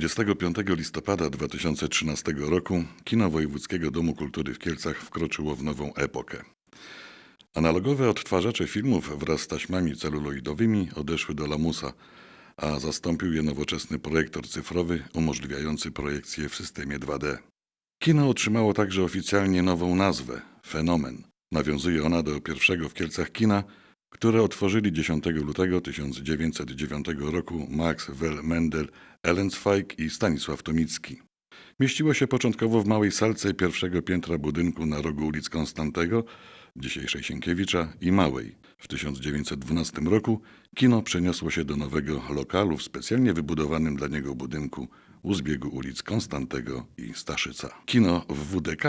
25 listopada 2013 roku kino Wojewódzkiego Domu Kultury w Kielcach wkroczyło w nową epokę. Analogowe odtwarzacze filmów wraz z taśmami celuloidowymi odeszły do lamusa, a zastąpił je nowoczesny projektor cyfrowy umożliwiający projekcję w systemie 2D. Kino otrzymało także oficjalnie nową nazwę Fenomen. Nawiązuje ona do pierwszego w Kielcach kina, które otworzyli 10 lutego 1909 roku Max Well-Mendel, Ellenzweig i Stanisław Tomicki. Mieściło się początkowo w małej salce pierwszego piętra budynku na rogu ulic Konstantego, dzisiejszej Sienkiewicza i Małej. W 1912 roku kino przeniosło się do nowego lokalu w specjalnie wybudowanym dla niego budynku u zbiegu ulic Konstantego i Staszyca. Kino w WDK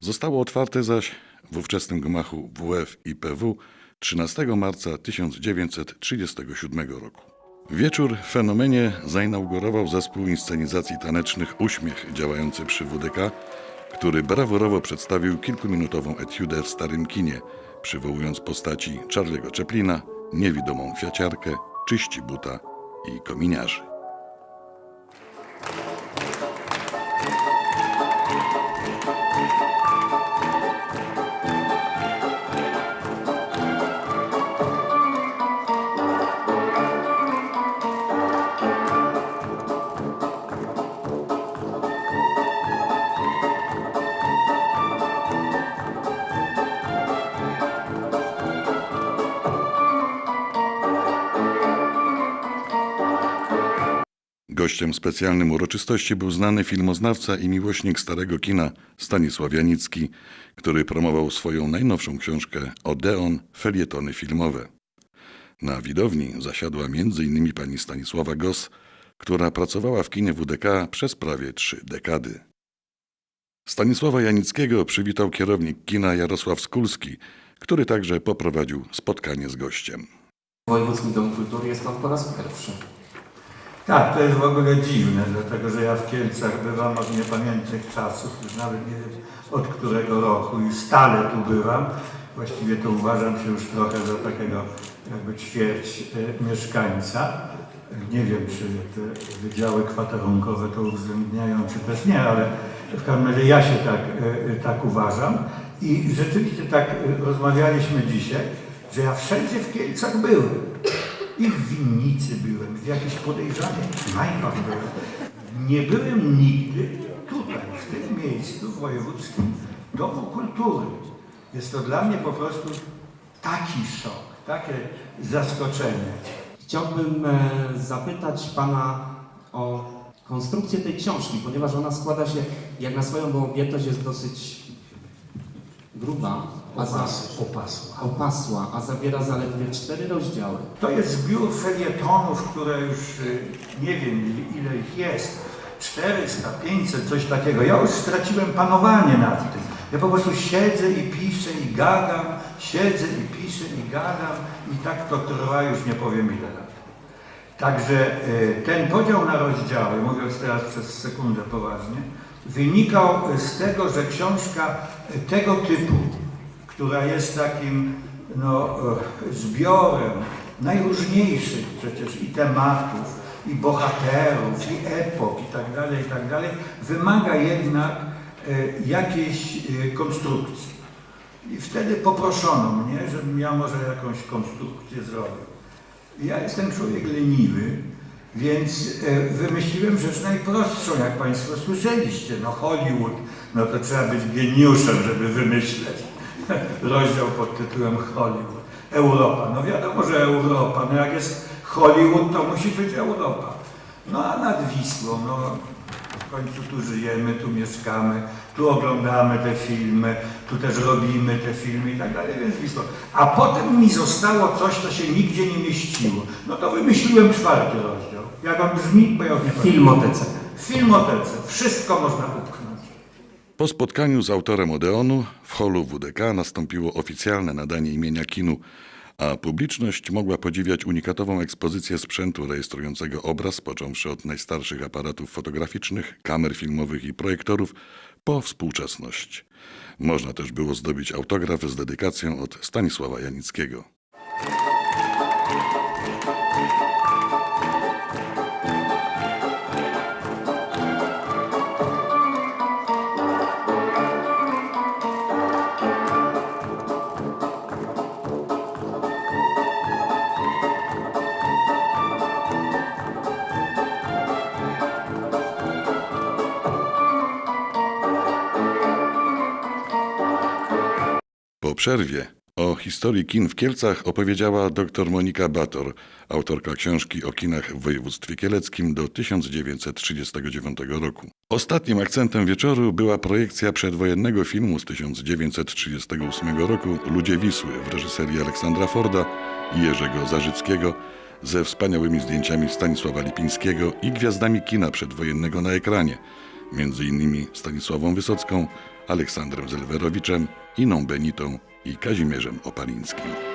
zostało otwarte zaś w ówczesnym gmachu WF i PW 13 marca 1937 roku. Wieczór w fenomenie zainaugurował zespół inscenizacji tanecznych Uśmiech działający przy WDK, który brawurowo przedstawił kilkuminutową etiudę w starym kinie, przywołując postaci Charlie'ego Chaplina, niewidomą kwiaciarkę, czyści buta i kominiarzy. Gościem specjalnym uroczystości był znany filmoznawca i miłośnik starego kina Stanisław Janicki, który promował swoją najnowszą książkę Odeon felietony filmowe. Na widowni zasiadła m.in. pani Stanisława Gos, która pracowała w kinie WDK przez prawie trzy dekady. Stanisława Janickiego przywitał kierownik kina Jarosław Skulski, który także poprowadził spotkanie z gościem. W Wojewódzkim Domu Kultury jest Pan po raz pierwszy. Tak, to jest w ogóle dziwne, dlatego że ja w Kielcach bywam od niepamiętnych czasów, już nawet nie wiem od którego roku i stale tu bywam. Właściwie to uważam się już trochę za takiego jakby ćwierć e, mieszkańca. Nie wiem, czy te wydziały kwaterunkowe to uwzględniają, czy też nie, ale w każdym razie ja się tak, e, e, tak uważam. I rzeczywiście tak rozmawialiśmy dzisiaj, że ja wszędzie w Kielcach byłem. I w winnicy byłem, w jakichś podejrzanych knajpach byłem. Nie byłem nigdy tutaj, w tym miejscu, w Wojewódzkim Domu Kultury. Jest to dla mnie po prostu taki szok, takie zaskoczenie. Chciałbym e, zapytać Pana o konstrukcję tej książki, ponieważ ona składa się, jak na swoją objętość, jest dosyć gruba, a za, opasła. opasła, a zawiera zaledwie cztery rozdziały. To jest zbiór felietonów, które już y, nie wiem ile ich jest. 400, 500, coś takiego. Ja już straciłem panowanie nad tym. Ja po prostu siedzę i piszę i gadam, siedzę i piszę i gadam i tak to trwa już nie powiem ile lat. Także y, ten podział na rozdziały, mówiąc teraz przez sekundę poważnie, wynikał z tego, że książka tego typu, która jest takim no, e, zbiorem najróżniejszych przecież i tematów, i bohaterów, i epok, i tak dalej, i tak dalej, wymaga jednak e, jakiejś e, konstrukcji. I wtedy poproszono mnie, żebym ja może jakąś konstrukcję zrobił. Ja jestem człowiek leniwy, więc wymyśliłem rzecz najprostszą, jak Państwo słyszeliście. No Hollywood, no to trzeba być geniuszem, żeby wymyśleć rozdział pod tytułem Hollywood. Europa, no wiadomo, że Europa, no jak jest Hollywood, to musi być Europa. No a nad Wisłą, no w końcu tu żyjemy, tu mieszkamy, tu oglądamy te filmy, tu też robimy te filmy i tak dalej, więc Wisła. A potem mi zostało coś, co się nigdzie nie mieściło. No to wymyśliłem czwarty rozdział. Jak on brzmi, bo ja nie. Filmotece. W filmotece. Wszystko można upchnąć. Po spotkaniu z autorem Odeonu w holu WDK nastąpiło oficjalne nadanie imienia kinu, a publiczność mogła podziwiać unikatową ekspozycję sprzętu rejestrującego obraz, począwszy od najstarszych aparatów fotograficznych, kamer filmowych i projektorów, po współczesność. Można też było zdobyć autograf z dedykacją od Stanisława Janickiego. Przerwie o historii kin w Kielcach opowiedziała dr Monika Bator, autorka książki o kinach w województwie kieleckim do 1939 roku. Ostatnim akcentem wieczoru była projekcja przedwojennego filmu z 1938 roku Ludzie Wisły w reżyserii Aleksandra Forda i Jerzego Zarzyckiego ze wspaniałymi zdjęciami Stanisława Lipińskiego i gwiazdami kina przedwojennego na ekranie, między innymi Stanisławą Wysocką, Aleksandrem Zelwerowiczem, Iną Benitą i Kazimierzem Opalińskim.